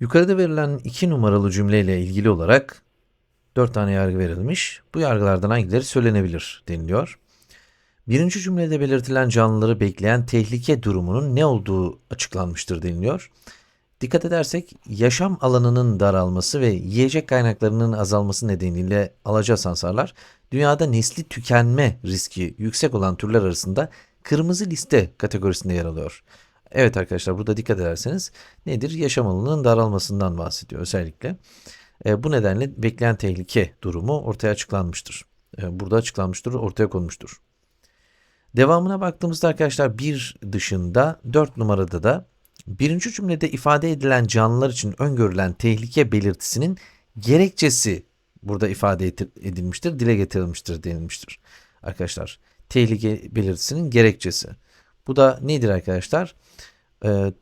Yukarıda verilen iki numaralı cümleyle ilgili olarak dört tane yargı verilmiş. Bu yargılardan hangileri söylenebilir deniliyor. Birinci cümlede belirtilen canlıları bekleyen tehlike durumunun ne olduğu açıklanmıştır deniliyor. Dikkat edersek yaşam alanının daralması ve yiyecek kaynaklarının azalması nedeniyle alaca sansarlar dünyada nesli tükenme riski yüksek olan türler arasında kırmızı liste kategorisinde yer alıyor. Evet arkadaşlar burada dikkat ederseniz nedir? Yaşam alanının daralmasından bahsediyor özellikle. E, bu nedenle bekleyen tehlike durumu ortaya açıklanmıştır. E, burada açıklanmıştır, ortaya konmuştur. Devamına baktığımızda arkadaşlar bir dışında 4 numarada da birinci cümlede ifade edilen canlılar için öngörülen tehlike belirtisinin gerekçesi burada ifade edilmiştir, dile getirilmiştir denilmiştir. Arkadaşlar tehlike belirtisinin gerekçesi. Bu da nedir arkadaşlar? Ee,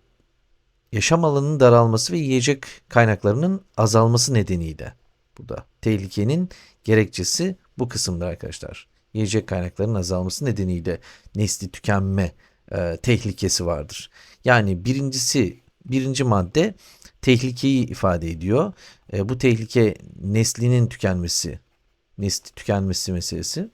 yaşam alanının daralması ve yiyecek kaynaklarının azalması nedeniyle. Bu da tehlikenin gerekçesi bu kısımda arkadaşlar. Yiyecek kaynaklarının azalması nedeniyle nesli tükenme e, tehlikesi vardır. Yani birincisi birinci madde tehlikeyi ifade ediyor. E, bu tehlike neslinin tükenmesi, nesli tükenmesi meselesi.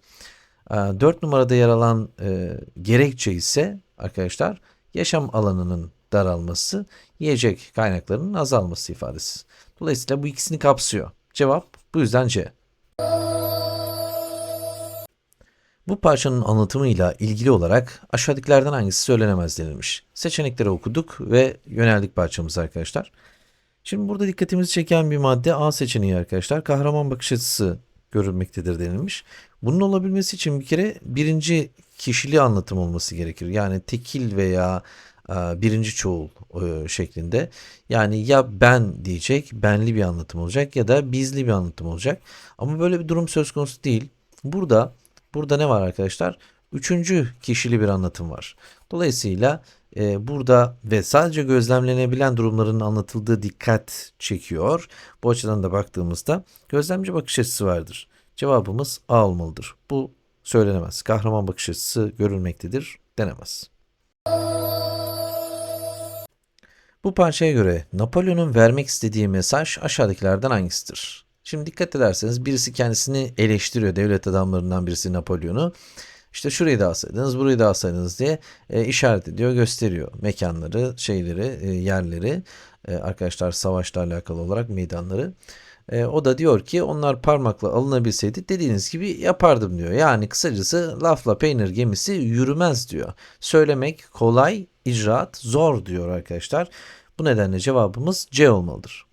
E, 4 numarada yer alan e, gerekçe ise arkadaşlar yaşam alanının daralması, yiyecek kaynaklarının azalması ifadesi. Dolayısıyla bu ikisini kapsıyor. Cevap bu yüzden C. Bu parçanın anlatımıyla ilgili olarak aşağıdakilerden hangisi söylenemez denilmiş. Seçenekleri okuduk ve yöneldik parçamıza arkadaşlar. Şimdi burada dikkatimizi çeken bir madde A seçeneği arkadaşlar. Kahraman bakış açısı görülmektedir denilmiş. Bunun olabilmesi için bir kere birinci kişili anlatım olması gerekir. Yani tekil veya e, birinci çoğul e, şeklinde. Yani ya ben diyecek, benli bir anlatım olacak ya da bizli bir anlatım olacak. Ama böyle bir durum söz konusu değil. Burada burada ne var arkadaşlar? Üçüncü kişili bir anlatım var. Dolayısıyla e, burada ve sadece gözlemlenebilen durumların anlatıldığı dikkat çekiyor. Bu açıdan da baktığımızda gözlemci bakış açısı vardır. Cevabımız A olmalıdır. Bu söylenemez. Kahraman bakış açısı görülmektedir denemez. Bu parçaya göre Napolyon'un vermek istediği mesaj aşağıdakilerden hangisidir? Şimdi dikkat ederseniz birisi kendisini eleştiriyor. Devlet adamlarından birisi Napolyon'u. İşte şurayı da alsaydınız, burayı da alsaydınız diye e, işaret ediyor, gösteriyor. Mekanları, şeyleri, e, yerleri, e, arkadaşlar savaşla alakalı olarak meydanları. E, o da diyor ki onlar parmakla alınabilseydi dediğiniz gibi yapardım diyor. Yani kısacası lafla peynir gemisi yürümez diyor. Söylemek kolay, icraat zor diyor arkadaşlar. Bu nedenle cevabımız C olmalıdır.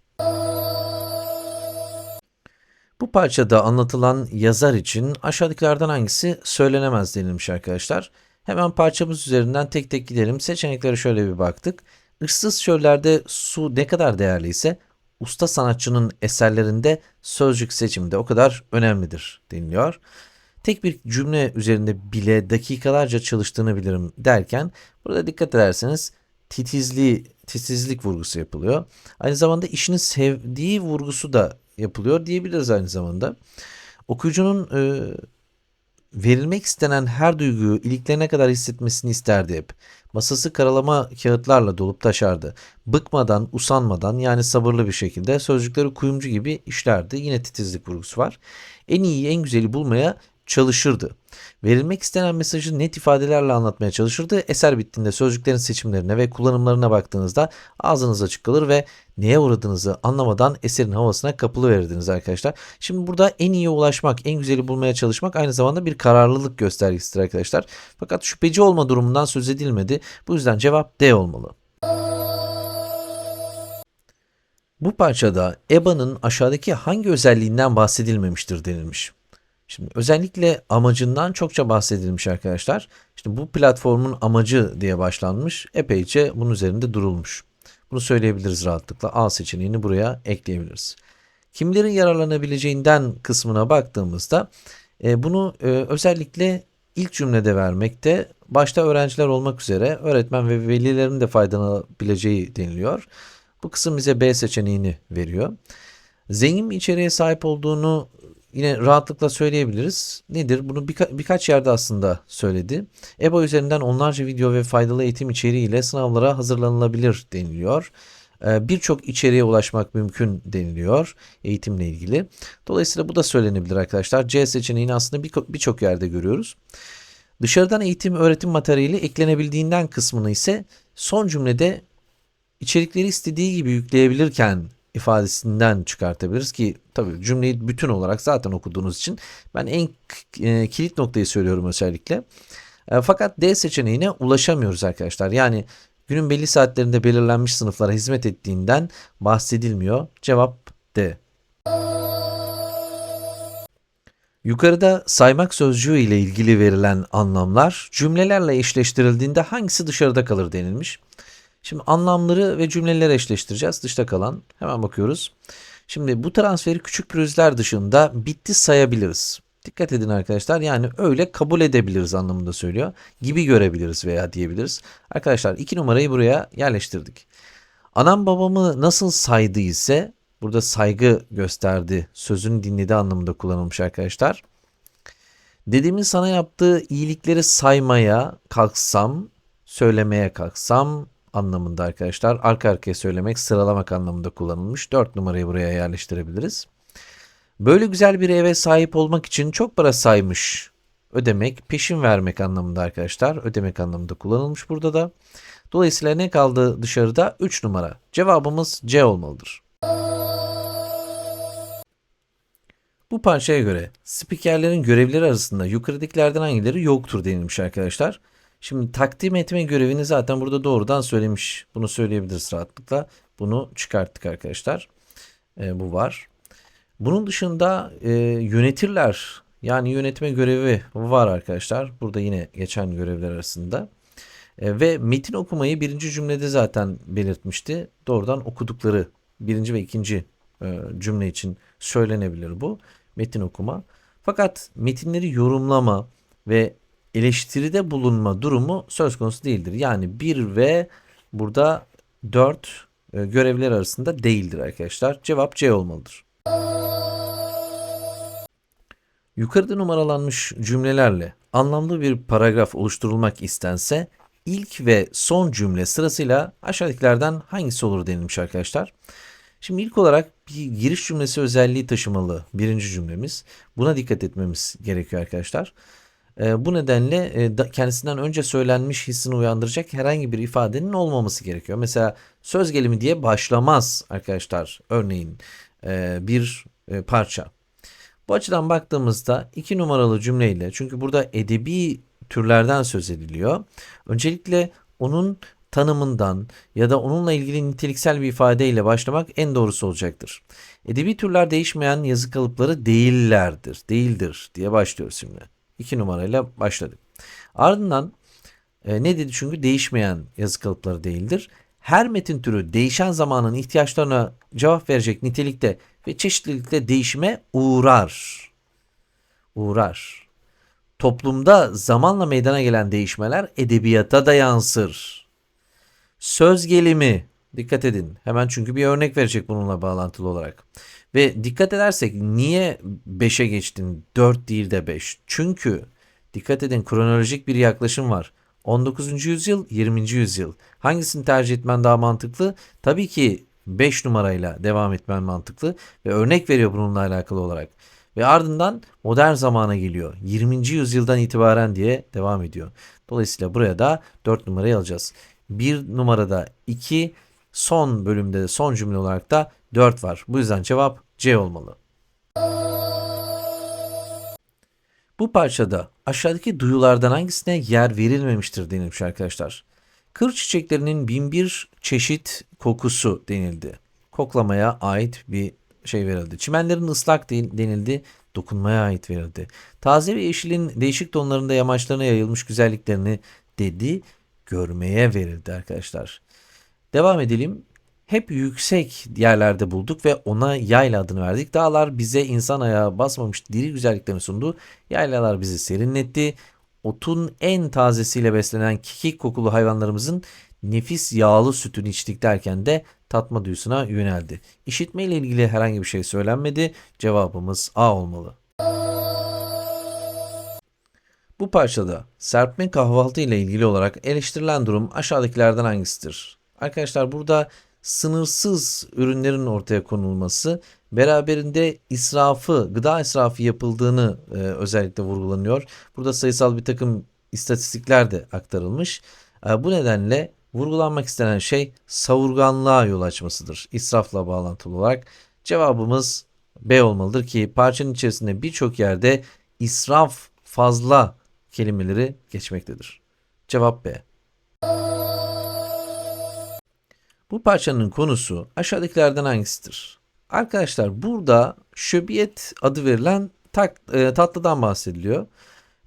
Bu parçada anlatılan yazar için aşağıdakilerden hangisi söylenemez denilmiş arkadaşlar. Hemen parçamız üzerinden tek tek gidelim. Seçeneklere şöyle bir baktık. Issız çöllerde su ne kadar değerliyse usta sanatçının eserlerinde sözcük seçiminde o kadar önemlidir deniliyor. Tek bir cümle üzerinde bile dakikalarca çalıştığını bilirim derken burada dikkat ederseniz titizliği, titizlik vurgusu yapılıyor. Aynı zamanda işini sevdiği vurgusu da yapılıyor diyebiliriz aynı zamanda. Okuyucunun e, verilmek istenen her duyguyu iliklerine kadar hissetmesini isterdi hep. Masası karalama kağıtlarla dolup taşardı. Bıkmadan, usanmadan yani sabırlı bir şekilde sözcükleri kuyumcu gibi işlerdi. Yine titizlik vurgusu var. En iyi, en güzeli bulmaya çalışırdı. Verilmek istenen mesajı net ifadelerle anlatmaya çalışırdı. Eser bittiğinde sözcüklerin seçimlerine ve kullanımlarına baktığınızda ağzınız açık kalır ve neye uğradığınızı anlamadan eserin havasına kapılı verirdiniz arkadaşlar. Şimdi burada en iyi ulaşmak, en güzeli bulmaya çalışmak aynı zamanda bir kararlılık göstergesidir arkadaşlar. Fakat şüpheci olma durumundan söz edilmedi. Bu yüzden cevap D olmalı. Bu parçada EBA'nın aşağıdaki hangi özelliğinden bahsedilmemiştir denilmiş. Şimdi özellikle amacından çokça bahsedilmiş arkadaşlar. İşte bu platformun amacı diye başlanmış. Epeyce bunun üzerinde durulmuş. Bunu söyleyebiliriz rahatlıkla. A seçeneğini buraya ekleyebiliriz. Kimlerin yararlanabileceğinden kısmına baktığımızda e, bunu e, özellikle ilk cümlede vermekte başta öğrenciler olmak üzere öğretmen ve velilerin de faydalanabileceği deniliyor. Bu kısım bize B seçeneğini veriyor. Zengin bir içeriğe sahip olduğunu yine rahatlıkla söyleyebiliriz. Nedir? Bunu birka- birkaç yerde aslında söyledi. EBA üzerinden onlarca video ve faydalı eğitim içeriğiyle sınavlara hazırlanılabilir deniliyor. Ee, Birçok içeriğe ulaşmak mümkün deniliyor eğitimle ilgili. Dolayısıyla bu da söylenebilir arkadaşlar. C seçeneğini aslında birçok yerde görüyoruz. Dışarıdan eğitim öğretim materyali eklenebildiğinden kısmını ise son cümlede içerikleri istediği gibi yükleyebilirken ifadesinden çıkartabiliriz ki tabii cümleyi bütün olarak zaten okuduğunuz için ben en e, kilit noktayı söylüyorum özellikle. E, fakat D seçeneğine ulaşamıyoruz arkadaşlar. Yani günün belli saatlerinde belirlenmiş sınıflara hizmet ettiğinden bahsedilmiyor. Cevap D. Yukarıda saymak sözcüğü ile ilgili verilen anlamlar cümlelerle eşleştirildiğinde hangisi dışarıda kalır denilmiş. Şimdi anlamları ve cümleleri eşleştireceğiz. Dışta kalan hemen bakıyoruz. Şimdi bu transferi küçük pürüzler dışında bitti sayabiliriz. Dikkat edin arkadaşlar yani öyle kabul edebiliriz anlamında söylüyor. Gibi görebiliriz veya diyebiliriz. Arkadaşlar iki numarayı buraya yerleştirdik. Anam babamı nasıl saydı ise burada saygı gösterdi sözünü dinledi anlamında kullanılmış arkadaşlar. Dedemin sana yaptığı iyilikleri saymaya kalksam, söylemeye kalksam anlamında arkadaşlar. Arka arkaya söylemek, sıralamak anlamında kullanılmış. 4 numarayı buraya yerleştirebiliriz. Böyle güzel bir eve sahip olmak için çok para saymış. Ödemek, peşin vermek anlamında arkadaşlar. Ödemek anlamında kullanılmış burada da. Dolayısıyla ne kaldı dışarıda? 3 numara. Cevabımız C olmalıdır. Bu parçaya göre spikerlerin görevleri arasında yukarıdakilerden hangileri yoktur denilmiş arkadaşlar. Şimdi takdim etme görevini zaten burada doğrudan söylemiş. Bunu söyleyebiliriz rahatlıkla. Bunu çıkarttık arkadaşlar. Ee, bu var. Bunun dışında e, yönetirler. Yani yönetme görevi var arkadaşlar. Burada yine geçen görevler arasında. E, ve metin okumayı birinci cümlede zaten belirtmişti. Doğrudan okudukları birinci ve ikinci e, cümle için söylenebilir bu metin okuma. Fakat metinleri yorumlama ve eleştiride bulunma durumu söz konusu değildir. Yani 1 ve burada 4 e, görevler arasında değildir arkadaşlar. Cevap C olmalıdır. Yukarıda numaralanmış cümlelerle anlamlı bir paragraf oluşturulmak istense ilk ve son cümle sırasıyla aşağıdakilerden hangisi olur denilmiş arkadaşlar. Şimdi ilk olarak bir giriş cümlesi özelliği taşımalı birinci cümlemiz. Buna dikkat etmemiz gerekiyor arkadaşlar. Ee, bu nedenle e, da- kendisinden önce söylenmiş hissini uyandıracak herhangi bir ifadenin olmaması gerekiyor. Mesela söz gelimi diye başlamaz arkadaşlar örneğin e, bir e, parça. Bu açıdan baktığımızda iki numaralı cümleyle çünkü burada edebi türlerden söz ediliyor. Öncelikle onun tanımından ya da onunla ilgili niteliksel bir ifadeyle başlamak en doğrusu olacaktır. Edebi türler değişmeyen yazı kalıpları değillerdir, değildir diye başlıyoruz şimdi. İki numarayla başladık. Ardından e, ne dedi çünkü değişmeyen yazı kalıpları değildir. Her metin türü değişen zamanın ihtiyaçlarına cevap verecek nitelikte ve çeşitlilikte değişime uğrar. Uğrar. Toplumda zamanla meydana gelen değişmeler edebiyata da yansır. Söz gelimi dikkat edin. Hemen çünkü bir örnek verecek bununla bağlantılı olarak. Ve dikkat edersek niye 5'e geçtin 4 değil de 5? Çünkü dikkat edin kronolojik bir yaklaşım var. 19. yüzyıl 20. yüzyıl. Hangisini tercih etmen daha mantıklı? Tabii ki 5 numarayla devam etmen mantıklı ve örnek veriyor bununla alakalı olarak. Ve ardından modern zamana geliyor. 20. yüzyıldan itibaren diye devam ediyor. Dolayısıyla buraya da 4 numarayı alacağız. Bir numarada 2, son bölümde de son cümle olarak da 4 var. Bu yüzden cevap C olmalı. Bu parçada aşağıdaki duyulardan hangisine yer verilmemiştir denilmiş arkadaşlar. Kır çiçeklerinin binbir çeşit kokusu denildi. Koklamaya ait bir şey verildi. Çimenlerin ıslak den- denildi. Dokunmaya ait verildi. Taze ve yeşilin değişik tonlarında yamaçlarına yayılmış güzelliklerini dedi. Görmeye verildi arkadaşlar. Devam edelim hep yüksek yerlerde bulduk ve ona yayla adını verdik. Dağlar bize insan ayağı basmamış diri güzelliklerini sundu. Yaylalar bizi serinletti. Otun en tazesiyle beslenen kikik kokulu hayvanlarımızın nefis yağlı sütünü içtik derken de tatma duyusuna yöneldi. İşitme ile ilgili herhangi bir şey söylenmedi. Cevabımız A olmalı. Bu parçada serpme kahvaltı ile ilgili olarak eleştirilen durum aşağıdakilerden hangisidir? Arkadaşlar burada sınırsız ürünlerin ortaya konulması beraberinde israfı, gıda israfı yapıldığını e, özellikle vurgulanıyor. Burada sayısal bir takım istatistikler de aktarılmış. E, bu nedenle vurgulanmak istenen şey savurganlığa yol açmasıdır. İsrafla bağlantılı olarak cevabımız B olmalıdır ki parçanın içerisinde birçok yerde israf fazla kelimeleri geçmektedir. Cevap B. Bu parçanın konusu aşağıdakilerden hangisidir? Arkadaşlar burada şöbiyet adı verilen tak, e, tatlıdan bahsediliyor.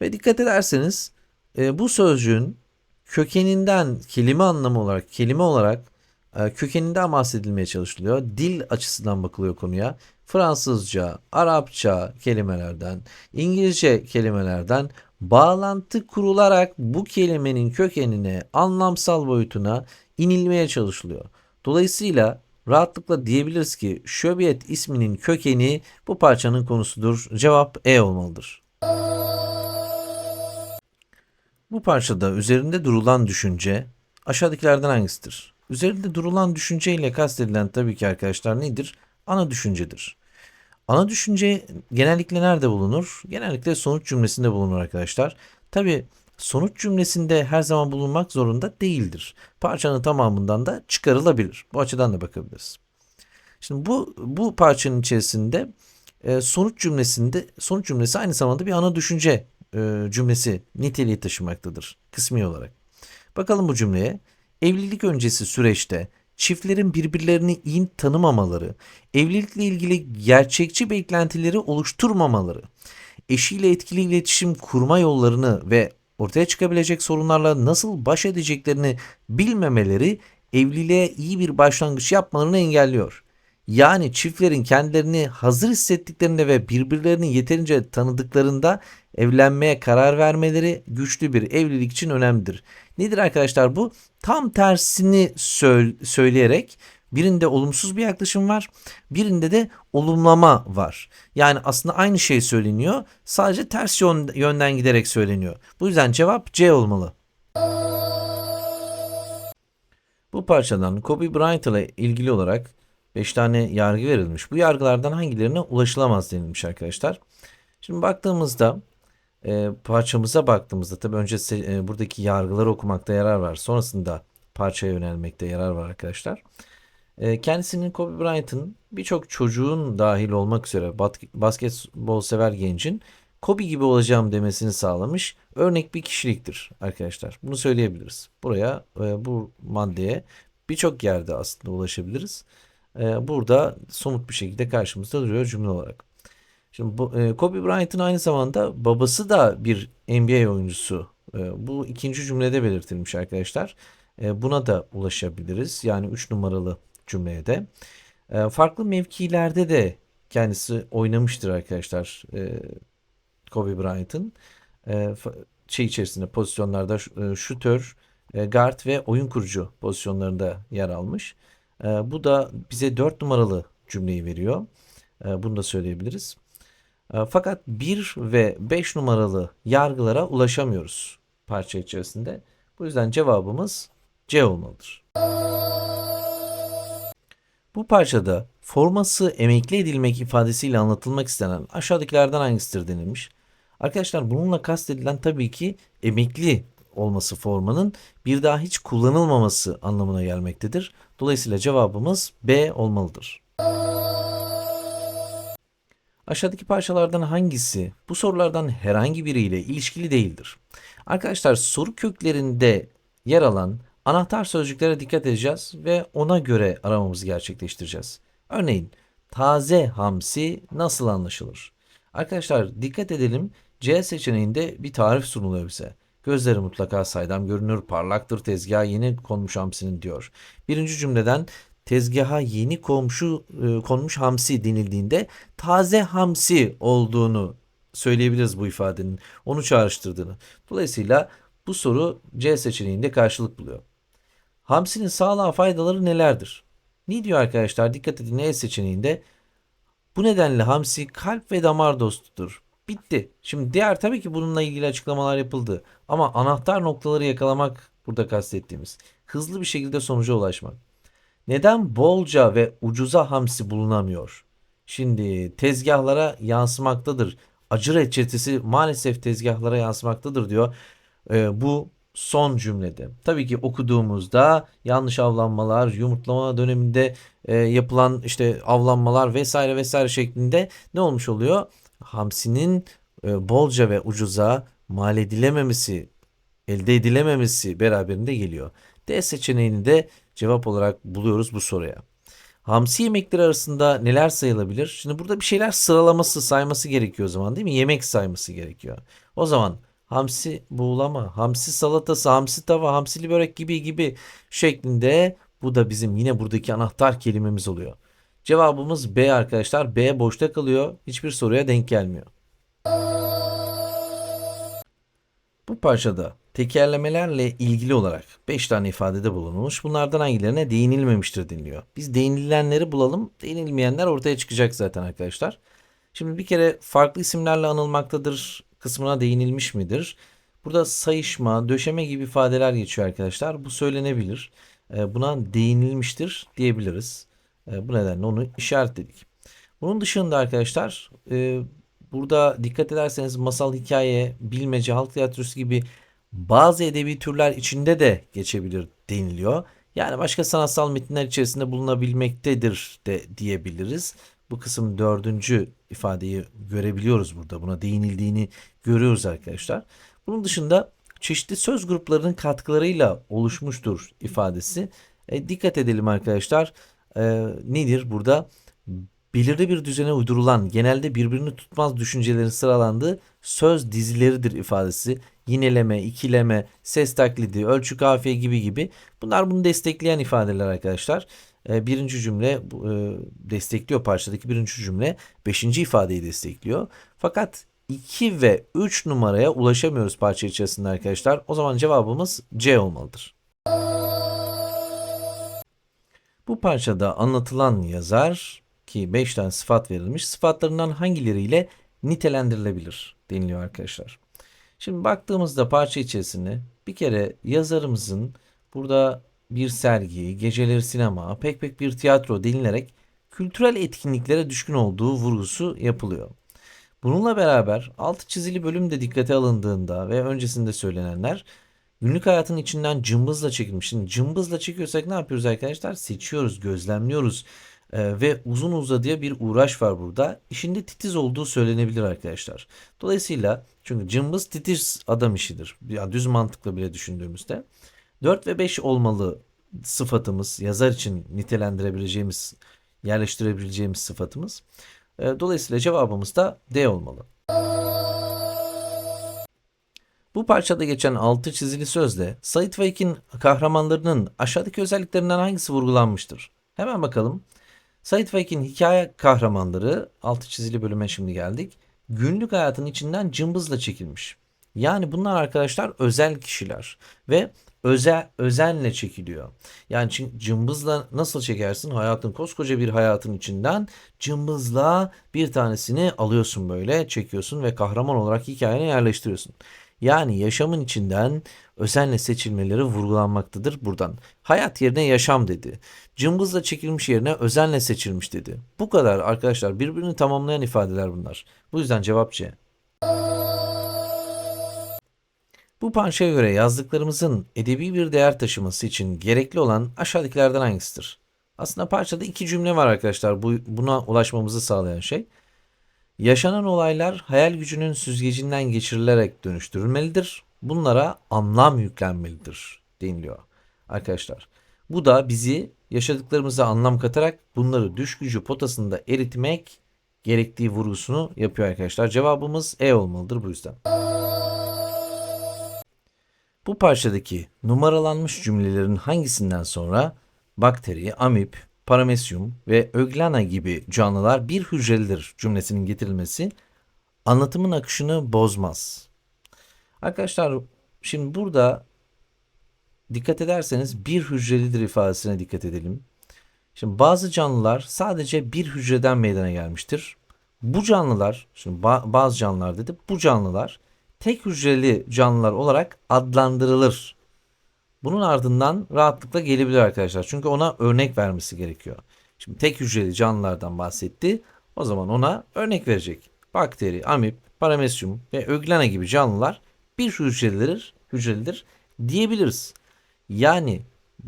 Ve dikkat ederseniz e, bu sözcüğün kökeninden kelime anlamı olarak, kelime olarak e, kökeninden bahsedilmeye çalışılıyor. Dil açısından bakılıyor konuya. Fransızca, Arapça kelimelerden, İngilizce kelimelerden bağlantı kurularak bu kelimenin kökenine, anlamsal boyutuna inilmeye çalışılıyor. Dolayısıyla rahatlıkla diyebiliriz ki şöbiyet isminin kökeni bu parçanın konusudur. Cevap E olmalıdır. Bu parçada üzerinde durulan düşünce aşağıdakilerden hangisidir? Üzerinde durulan düşünce ile kastedilen tabii ki arkadaşlar nedir? Ana düşüncedir. Ana düşünce genellikle nerede bulunur? Genellikle sonuç cümlesinde bulunur arkadaşlar. Tabii sonuç cümlesinde her zaman bulunmak zorunda değildir. Parçanın tamamından da çıkarılabilir. Bu açıdan da bakabiliriz. Şimdi bu bu parçanın içerisinde e, sonuç cümlesinde sonuç cümlesi aynı zamanda bir ana düşünce e, cümlesi niteliği taşımaktadır kısmi olarak. Bakalım bu cümleye. Evlilik öncesi süreçte çiftlerin birbirlerini iyi tanımamaları, evlilikle ilgili gerçekçi beklentileri oluşturmamaları, eşiyle etkili iletişim kurma yollarını ve ortaya çıkabilecek sorunlarla nasıl baş edeceklerini bilmemeleri evliliğe iyi bir başlangıç yapmalarını engelliyor. Yani çiftlerin kendilerini hazır hissettiklerinde ve birbirlerini yeterince tanıdıklarında evlenmeye karar vermeleri güçlü bir evlilik için önemlidir. Nedir arkadaşlar bu? Tam tersini söyleyerek birinde olumsuz bir yaklaşım var, birinde de olumlama var. Yani aslında aynı şey söyleniyor, sadece ters yönden giderek söyleniyor. Bu yüzden cevap C olmalı. Bu parçadan Kobe Bryant ile ilgili olarak 5 tane yargı verilmiş. Bu yargılardan hangilerine ulaşılamaz denilmiş arkadaşlar. Şimdi baktığımızda e, parçamıza baktığımızda tabi önce e, buradaki yargıları okumakta yarar var. Sonrasında parçaya yönelmekte yarar var arkadaşlar. E, kendisinin Kobe Bryant'ın birçok çocuğun dahil olmak üzere basketbol sever gencin Kobe gibi olacağım demesini sağlamış örnek bir kişiliktir arkadaşlar. Bunu söyleyebiliriz. Buraya e, bu maddeye birçok yerde aslında ulaşabiliriz. E, burada somut bir şekilde karşımızda duruyor cümle olarak. Şimdi e, Kobe Bryant'ın aynı zamanda babası da bir NBA oyuncusu. Bu ikinci cümlede belirtilmiş arkadaşlar. Buna da ulaşabiliriz. Yani 3 numaralı cümleye de. E, farklı mevkilerde de kendisi oynamıştır arkadaşlar. E, Kobe Bryant'ın. E, şey içerisinde pozisyonlarda e, şutör, e, guard ve oyun kurucu pozisyonlarında yer almış. E, bu da bize 4 numaralı cümleyi veriyor. E, bunu da söyleyebiliriz. E, fakat 1 ve 5 numaralı yargılara ulaşamıyoruz parça içerisinde. Bu yüzden cevabımız C olmalıdır. Bu parçada forması emekli edilmek ifadesiyle anlatılmak istenen aşağıdakilerden hangisidir denilmiş. Arkadaşlar bununla kastedilen tabii ki emekli olması formanın bir daha hiç kullanılmaması anlamına gelmektedir. Dolayısıyla cevabımız B olmalıdır. Aşağıdaki parçalardan hangisi bu sorulardan herhangi biriyle ilişkili değildir? Arkadaşlar soru köklerinde yer alan anahtar sözcüklere dikkat edeceğiz ve ona göre aramamızı gerçekleştireceğiz. Örneğin taze hamsi nasıl anlaşılır? Arkadaşlar dikkat edelim C seçeneğinde bir tarif sunuluyor bize. Gözleri mutlaka saydam görünür, parlaktır tezgaha yeni konmuş hamsinin diyor. Birinci cümleden tezgaha yeni komşu e, konmuş hamsi denildiğinde taze hamsi olduğunu söyleyebiliriz bu ifadenin. Onu çağrıştırdığını. Dolayısıyla bu soru C seçeneğinde karşılık buluyor. Hamsinin sağlığa faydaları nelerdir? Ne diyor arkadaşlar? Dikkat edin E seçeneğinde. Bu nedenle hamsi kalp ve damar dostudur. Bitti. Şimdi diğer tabii ki bununla ilgili açıklamalar yapıldı. Ama anahtar noktaları yakalamak burada kastettiğimiz. Hızlı bir şekilde sonuca ulaşmak. Neden bolca ve ucuza hamsi bulunamıyor? Şimdi tezgahlara yansımaktadır. Acı reçetesi maalesef tezgahlara yansımaktadır diyor. Ee, bu son cümlede. Tabii ki okuduğumuzda yanlış avlanmalar, yumurtlama döneminde e, yapılan işte avlanmalar vesaire vesaire şeklinde ne olmuş oluyor? Hamsinin e, bolca ve ucuza mal edilememesi, elde edilememesi beraberinde geliyor. D seçeneğini de cevap olarak buluyoruz bu soruya. Hamsi yemekleri arasında neler sayılabilir? Şimdi burada bir şeyler sıralaması, sayması gerekiyor o zaman değil mi? Yemek sayması gerekiyor. O zaman hamsi buğulama, hamsi salatası, hamsi tava, hamsili börek gibi gibi şeklinde bu da bizim yine buradaki anahtar kelimemiz oluyor. Cevabımız B arkadaşlar. B boşta kalıyor. Hiçbir soruya denk gelmiyor. Bu parçada tekerlemelerle ilgili olarak 5 tane ifadede bulunmuş. Bunlardan hangilerine değinilmemiştir deniliyor. Biz değinilenleri bulalım. Değinilmeyenler ortaya çıkacak zaten arkadaşlar. Şimdi bir kere farklı isimlerle anılmaktadır kısmına değinilmiş midir? Burada sayışma, döşeme gibi ifadeler geçiyor arkadaşlar. Bu söylenebilir. Ee, Buna değinilmiştir diyebiliriz. Ee, Bu nedenle onu işaretledik. Bunun dışında arkadaşlar e, burada dikkat ederseniz masal, hikaye, bilmece, halk tiyatrosu gibi bazı edebi türler içinde de geçebilir deniliyor. Yani başka sanatsal metinler içerisinde bulunabilmektedir de diyebiliriz. Bu kısım dördüncü ifadeyi görebiliyoruz burada. Buna değinildiğini görüyoruz arkadaşlar. Bunun dışında çeşitli söz gruplarının katkılarıyla oluşmuştur ifadesi. E, dikkat edelim arkadaşlar. E, nedir burada? Belirli bir düzene uydurulan, genelde birbirini tutmaz düşüncelerin sıralandığı söz dizileridir ifadesi. Yineleme, ikileme, ses taklidi, ölçü kafiye gibi gibi. Bunlar bunu destekleyen ifadeler arkadaşlar. E, birinci cümle e, destekliyor parçadaki birinci cümle. Beşinci ifadeyi destekliyor. Fakat 2 ve 3 numaraya ulaşamıyoruz parça içerisinde arkadaşlar. O zaman cevabımız C olmalıdır. Bu parçada anlatılan yazar ki 5 tane sıfat verilmiş. Sıfatlarından hangileriyle nitelendirilebilir deniliyor arkadaşlar. Şimdi baktığımızda parça içerisinde bir kere yazarımızın burada bir sergi, geceleri sinema, pek pek bir tiyatro denilerek kültürel etkinliklere düşkün olduğu vurgusu yapılıyor. Bununla beraber altı çizili bölüm de dikkate alındığında ve öncesinde söylenenler günlük hayatın içinden cımbızla çekilmiş. Şimdi cımbızla çekiyorsak ne yapıyoruz arkadaşlar? Seçiyoruz, gözlemliyoruz Ee, ve uzun uzadıya bir uğraş var burada. İşinde titiz olduğu söylenebilir arkadaşlar. Dolayısıyla çünkü cımbız titiz adam işidir. Yani düz mantıkla bile düşündüğümüzde. 4 ve 5 olmalı sıfatımız, yazar için nitelendirebileceğimiz, yerleştirebileceğimiz sıfatımız. E, Dolayısıyla cevabımız da D olmalı. Bu parçada geçen altı çizili sözle Sait Faik'in kahramanlarının aşağıdaki özelliklerinden hangisi vurgulanmıştır? Hemen bakalım. Sait Faik'in hikaye kahramanları altı çizili bölüme şimdi geldik. Günlük hayatın içinden cımbızla çekilmiş. Yani bunlar arkadaşlar özel kişiler ve özel özenle çekiliyor. Yani cımbızla nasıl çekersin? Hayatın koskoca bir hayatın içinden cımbızla bir tanesini alıyorsun böyle, çekiyorsun ve kahraman olarak hikayene yerleştiriyorsun. Yani yaşamın içinden özenle seçilmeleri vurgulanmaktadır buradan. Hayat yerine yaşam dedi. Cımbızla çekilmiş yerine özenle seçilmiş dedi. Bu kadar arkadaşlar birbirini tamamlayan ifadeler bunlar. Bu yüzden cevap C. Bu parçaya göre yazdıklarımızın edebi bir değer taşıması için gerekli olan aşağıdakilerden hangisidir? Aslında parçada iki cümle var arkadaşlar. Bu, buna ulaşmamızı sağlayan şey. Yaşanan olaylar hayal gücünün süzgecinden geçirilerek dönüştürülmelidir. Bunlara anlam yüklenmelidir deniliyor arkadaşlar. Bu da bizi yaşadıklarımıza anlam katarak bunları düş gücü potasında eritmek gerektiği vurgusunu yapıyor arkadaşlar. Cevabımız E olmalıdır bu yüzden. Bu parçadaki numaralanmış cümlelerin hangisinden sonra bakteri, amip, paramesyum ve öglana gibi canlılar bir hücrelidir cümlesinin getirilmesi anlatımın akışını bozmaz. Arkadaşlar şimdi burada dikkat ederseniz bir hücrelidir ifadesine dikkat edelim. Şimdi bazı canlılar sadece bir hücreden meydana gelmiştir. Bu canlılar, şimdi ba- bazı canlılar dedi, bu canlılar tek hücreli canlılar olarak adlandırılır. Bunun ardından rahatlıkla gelebilir arkadaşlar. Çünkü ona örnek vermesi gerekiyor. Şimdi tek hücreli canlılardan bahsetti. O zaman ona örnek verecek. Bakteri, amip, paramesyum ve öglena gibi canlılar bir hücrelidir, hücrelidir diyebiliriz. Yani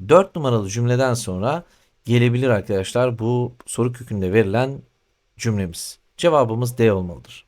4 numaralı cümleden sonra gelebilir arkadaşlar bu soru kökünde verilen cümlemiz. Cevabımız D olmalıdır.